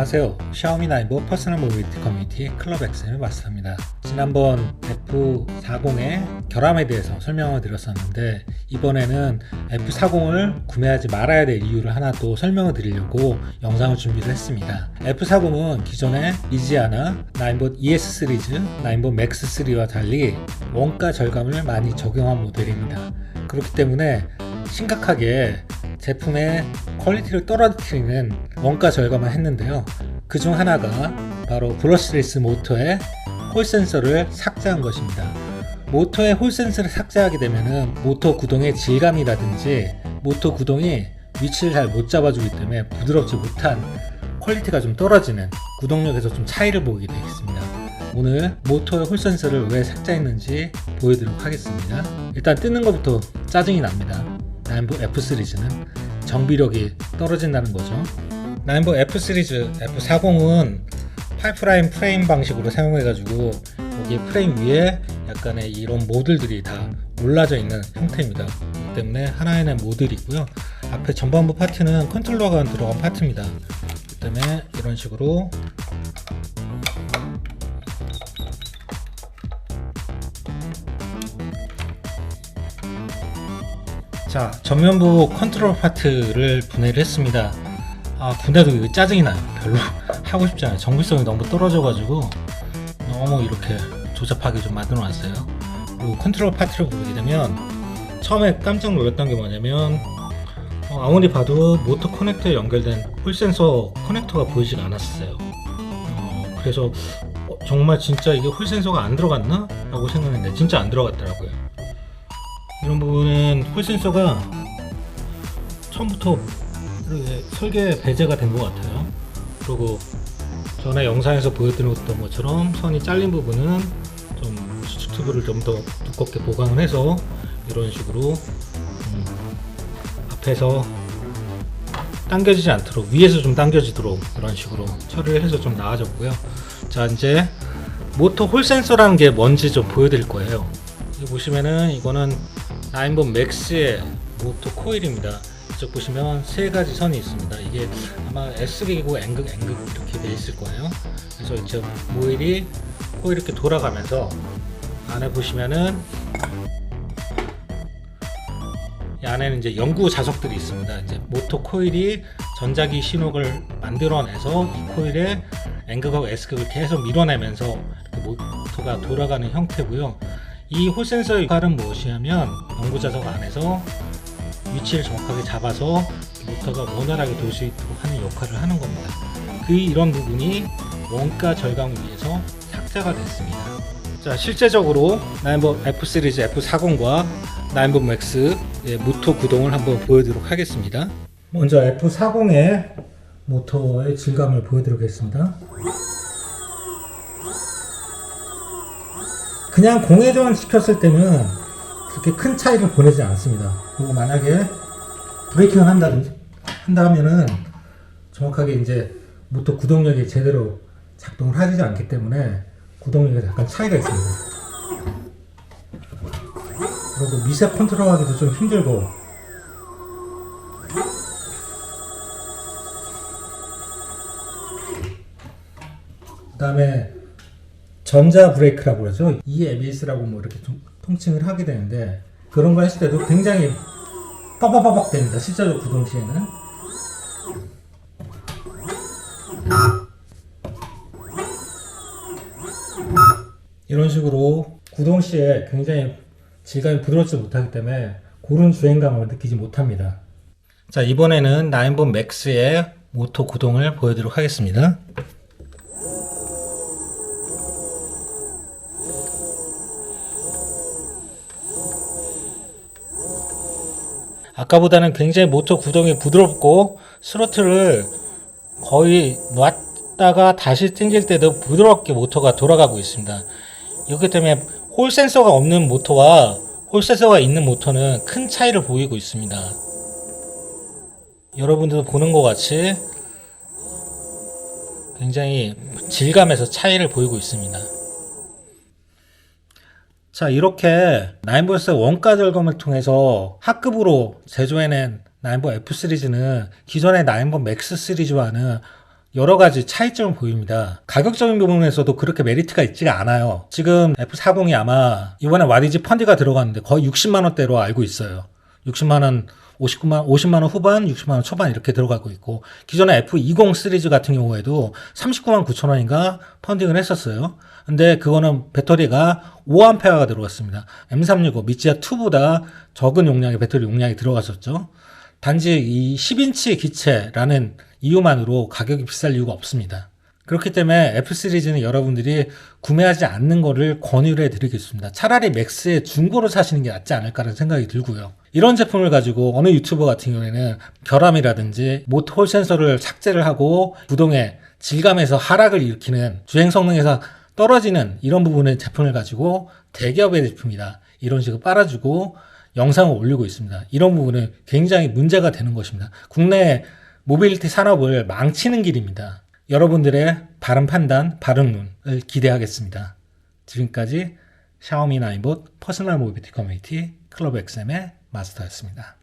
안녕하세요. 샤오미 나이버 퍼스널 모빌리티 커뮤니티 클럽 XM의 마스터입니다. 지난번 F40의 결함에 대해서 설명을 드렸었는데 이번에는 F40을 구매하지 말아야 될 이유를 하나 또 설명을 드리려고 영상을 준비를 했습니다. F40은 기존의 이지아나 나인봇 ES 시리즈, 나인봇 맥스 3와 달리 원가 절감을 많이 적용한 모델입니다. 그렇기 때문에 심각하게 제품의 퀄리티를 떨어뜨리는 원가 절감을 했는데요. 그 중 하나가 바로 브러시레스 모터의 홀 센서를 삭제한 것입니다. 모터의 홀 센서를 삭제하게 되면은 모터 구동의 질감이라든지 모터 구동이 위치를 잘 못 잡아주기 때문에 부드럽지 못한 퀄리티가 좀 떨어지는 구동력에서 좀 차이를 보게 되겠습니다. 오늘 모터의 홀 센서를 왜 삭제했는지 보여드리도록 하겠습니다. 일단 뜨는 것부터 짜증이 납니다. 나인보 F 시리즈는 정비력이 떨어진다는 거죠. 나인보 F 시리즈 F40은 파이프라인 프레임 방식으로 사용해 가지고 여기 프레임 위에 약간의 이런 모듈들이 다 올라져 있는 형태입니다. 때문에 하나에는 모듈이 있고요. 앞에 전반부 파트는 컨트롤러가 들어간 파트입니다. 때문에 이런 식으로 자 전면부 컨트롤 파트를 분해를 했습니다. 아 분해도 짜증이 나요. 별로 하고 싶지 않아요. 정비성이 너무 떨어져 가지고 너무 이렇게 조잡하게 좀 만들어 놨어요. 그리고 컨트롤 파트를 보게 되면 처음에 깜짝 놀랐던 게 뭐냐면 어, 아무리 봐도 모터 커넥터에 연결된 홀 센서 커넥터가 보이지가 않았어요. 어, 그래서 어, 정말 진짜 이게 홀 센서가 안 들어갔나? 라고 생각했는데 진짜 안 들어갔더라고요 이런 부분은 홀 센서가 처음부터 설계 배제가 된 것 같아요. 그리고 전에 영상에서 보여드렸던 것처럼 선이 잘린 부분은 좀 수축 튜브를 좀 더 두껍게 보강을 해서 이런 식으로 음, 앞에서 당겨지지 않도록 위에서 좀 당겨지도록 이런 식으로 처리를 해서 좀 나아졌고요. 자 이제 모터 홀 센서라는 게 뭔지 좀 보여드릴 거예요. 보시면은 이거는 나인본 맥스의 모터 코일입니다. 이쪽 보시면 세 가지 선이 있습니다. 이게 아마 S극이고 N극, N극 이렇게 돼 있을 거예요. 그래서 이제 모일이 코일 이렇게 돌아가면서 안에 보시면은 이 안에는 이제 연구 자석들이 있습니다. 이제 모터 코일이 전자기 신호를 만들어내서 이 코일에 N극하고 S극을 계속 밀어내면서 이렇게 모터가 돌아가는 형태고요. 이 홀센서의 역할은 무엇이냐면 연구 자석 안에서 위치를 정확하게 잡아서 모터가 원활하게 돌 수 있도록 하는 역할을 하는 겁니다. 그 이런 부분이 원가 절감을 위해서 삭제가 됐습니다. 자, 실제적으로 나인버 F 시리즈 F40과 나인버 맥스의 모터 구동을 한번 보여드리도록 하겠습니다. 먼저 F40의 모터의 질감을 보여드리겠습니다. 그냥 공회전 시켰을 때는 그렇게 큰 차이를 보내지 않습니다. 그리고 만약에 브레이킹을 한다, 한다 하면은 정확하게 이제 모터 구동력이 제대로 작동을 하지 않기 때문에 구동력에 약간 차이가 있습니다. 그리고 미세 컨트롤 하기도 좀 힘들고 그 다음에 전자 브레이크라고 그러죠. EABS라고 뭐 이렇게 좀 통칭을 하게 되는데 그런 거 했을 때도 굉장히 빡빡빡빡 됩니다. 실제로 구동 시에는. 이런 식으로 구동 시에 굉장히 질감이 부드럽지 못하기 때문에 고른 주행감을 느끼지 못합니다. 자, 이번에는 나인본 맥스의 모터 구동을 보여드리도록 하겠습니다. 아까보다는 굉장히 모터 구동이 부드럽고 스로틀을 거의 놨다가 다시 당길 때도 부드럽게 모터가 돌아가고 있습니다. 이렇기 때문에 홀 센서가 없는 모터와 홀 센서가 있는 모터는 큰 차이를 보이고 있습니다. 여러분들도 보는 것 같이 굉장히 질감에서 차이를 보이고 있습니다. 자, 이렇게 나인버스 원가 절감을 통해서 하급으로 제조해낸 나인버 F 시리즈는 기존의 나인버 맥스 시리즈와는 여러 가지 차이점을 보입니다. 가격적인 부분에서도 그렇게 메리트가 있지가 않아요. 지금 F40이 아마 이번에 와디지 펀드가 들어갔는데 거의 60만 원대로 알고 있어요. 60만 원, 59만, 50만 원 후반, 60만 원 초반 이렇게 들어가고 있고 기존에 F20 시리즈 같은 경우에도 39만 9천 원인가 펀딩을 했었어요. 근데 그거는 배터리가 5A가 들어갔습니다. M365 미치아 2보다 적은 용량의 배터리 용량이 들어갔었죠. 단지 이 10인치 기체라는 이유만으로 가격이 비쌀 이유가 없습니다. 그렇기 때문에 F 시리즈는 여러분들이 구매하지 않는 거를 권유를 해드리겠습니다. 차라리 맥스에 중고로 사시는 게 낫지 않을까라는 생각이 들고요. 이런 제품을 가지고 어느 유튜버 같은 경우에는 결함이라든지 모터 홀 센서를 삭제를 하고 구동의 질감에서 하락을 일으키는 주행 성능에서 떨어지는 이런 부분의 제품을 가지고 대기업의 제품이다. 이런 식으로 빨아주고 영상을 올리고 있습니다. 이런 부분은 굉장히 문제가 되는 것입니다. 국내 모빌리티 산업을 망치는 길입니다. 여러분들의 바른 판단, 바른 눈을 기대하겠습니다. 지금까지 샤오미 나인봇 퍼스널 모빌리티 커뮤니티 클럽 XM의 마스터였습니다.